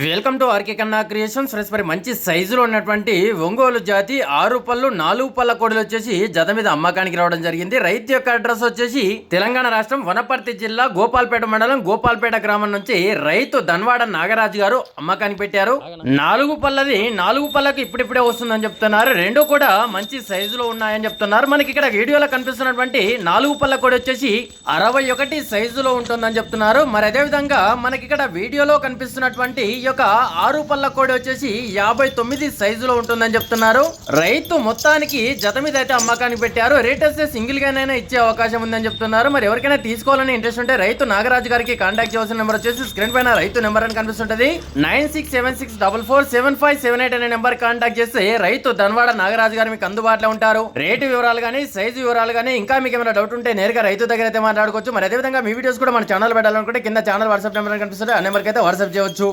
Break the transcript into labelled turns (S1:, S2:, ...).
S1: Welcome to RK Kanna creations. Friends మరి మంచి సైజులో ఉన్నటువంటి ఒంగోలు జాతి ఆరు పళ్ళు నాలుగు పళ్ళ కోడలు వచ్చేసి జత మీద అమ్మకానికి రావడం జరిగింది. రైతు యొక్క అడ్రస్ వచ్చేసి తెలంగాణ రాష్ట్రం వనపర్తి జిల్లా గోపాల్పేట మండలం గోపాల్పేట గ్రామం నుంచి రైతు ధన్వాడ నాగరాజు గారు అమ్మకానికి పెట్టారు. నాలుగు పళ్ళది నాలుగు పళ్ళకు ఇప్పుడిప్పుడే వస్తుందని చెప్తున్నారు. రెండు కూడా మంచి సైజులో ఉన్నాయని చెప్తున్నారు. మనకి ఇక్కడ వీడియోలో కనిపిస్తున్నటువంటి నాలుగు పళ్ళ కోడి వచ్చేసి అరవై ఒకటి సైజులో ఉంటుందని చెప్తున్నారు. మరి అదే విధంగా మనకి ఇక్కడ వీడియోలో కనిపిస్తున్నటువంటి ఈ యొక్క ఆరు పళ్ళ కోడి వచ్చేసి యాభై తొమ్మిది సైజులో ఉంటుందని చెప్తున్నారు. రైతు మొత్తానికి జత మీద అయితే అమ్మకానికి పెట్టారు. రేట్ వస్తే సింగిల్ గానైనా ఇచ్చే అవకాశం ఉందని చెప్తున్నారు. మరి ఎవరికైనా తీసుకోవాలని ఇంట్రెస్ట్ ఉంటే రైతు నాగరాజు గారికి కాంటాక్ట్ చేయాల్సిన నెంబర్ వచ్చేసి స్క్రీన్ పైన రైతు నెంబర్ అని కనిపిస్తుంటది. Nine six seven six double four seven five seven eight అనే నెంబర్ కాంటాక్ట్ చేస్తే రైతు ధన్వాడ నాగరాజు గారు మీకు అందుబాటులో ఉంటారు. రేటు వివరాలు కానీ సైజు వివరాలు కానీ ఇంకా మీకు ఏమైనా డౌట్ ఉంటే నేరుగా రైతు దగ్గర అయితే మాట్లాడుకోవచ్చు. మరి అదేవిధంగా మీ వీడియోస్ కూడా మన ఛానల్ పెట్టాలనుకుంటే కింద ఛానల్ వాట్సాప్ నెంబర్ కనిపిస్తుంది ఆ నెంబర్కి అయితే వాట్సాప్ చేయవచ్చు